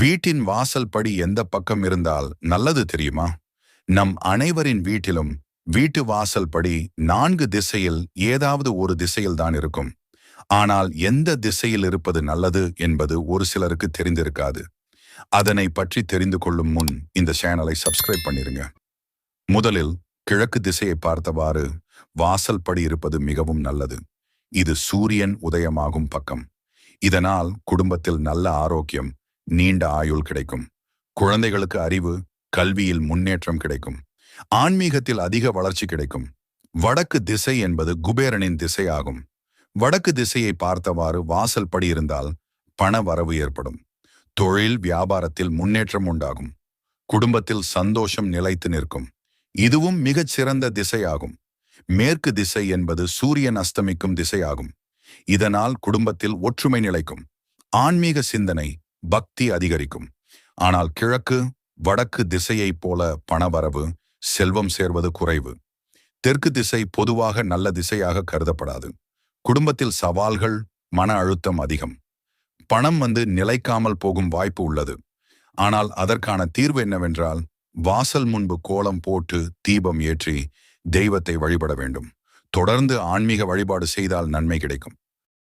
வீட்டின் வாசல் படி எந்த பக்கம் இருந்தால் நல்லது தெரியுமா? நம் அனைவரின் வீட்டிலும் வீட்டு வாசல் படி நான்கு திசையில் ஏதாவது ஒரு திசையில் தான் இருக்கும். ஆனால் எந்த திசையில் இருப்பது நல்லது என்பது ஒரு சிலருக்கு தெரிந்திருக்காது. அதனை பற்றி தெரிந்து கொள்ளும் முன் இந்த சேனலை சப்ஸ்கிரைப் பண்ணிருங்க. முதலில் கிழக்கு திசையை பார்த்தவாறு வாசல் படி இருப்பது மிகவும் நல்லது. இது சூரியன் உதயமாகும் பக்கம். இதனால் குடும்பத்தில் நல்ல ஆரோக்கியம் நீண்ட ஆயுள் கிடைக்கும். குழந்தைகளுக்கு அறிவு கல்வியில் முன்னேற்றம் கிடைக்கும். ஆன்மீகத்தில் அதிக வளர்ச்சி கிடைக்கும். வடக்கு திசை என்பது குபேரனின் திசையாகும். வடக்கு திசையை பார்த்தவாறு வாசல் படி இருந்தால் பண வரவு ஏற்படும். தொழில் வியாபாரத்தில் முன்னேற்றம் உண்டாகும். குடும்பத்தில் சந்தோஷம் நிலைத்து நிற்கும். இதுவும் மிகச் சிறந்த திசையாகும். மேற்கு திசை என்பது சூரியன் அஸ்தமிக்கும் திசையாகும். இதனால் குடும்பத்தில் ஒற்றுமை நிலைக்கும். ஆன்மீக சிந்தனை பக்தி அதிகரிக்கும். ஆனால் கிழக்கு வடக்கு திசையைப் போல பணவரவு செல்வம் சேர்வது குறைவு. தெற்கு திசை பொதுவாக நல்ல திசையாக கருதப்படாது. குடும்பத்தில் சவால்கள் மன அழுத்தம் அதிகம். பணம் வந்து நிலைக்காமல் போகும் வாய்ப்பு உள்ளது. ஆனால் அதற்கான தீர்வு என்னவென்றால் வாசல் முன்பு கோலம் போட்டு தீபம் ஏற்றி தெய்வத்தை வழிபட வேண்டும். தொடர்ந்து ஆன்மீக வழிபாடு செய்தால் நன்மை கிடைக்கும்.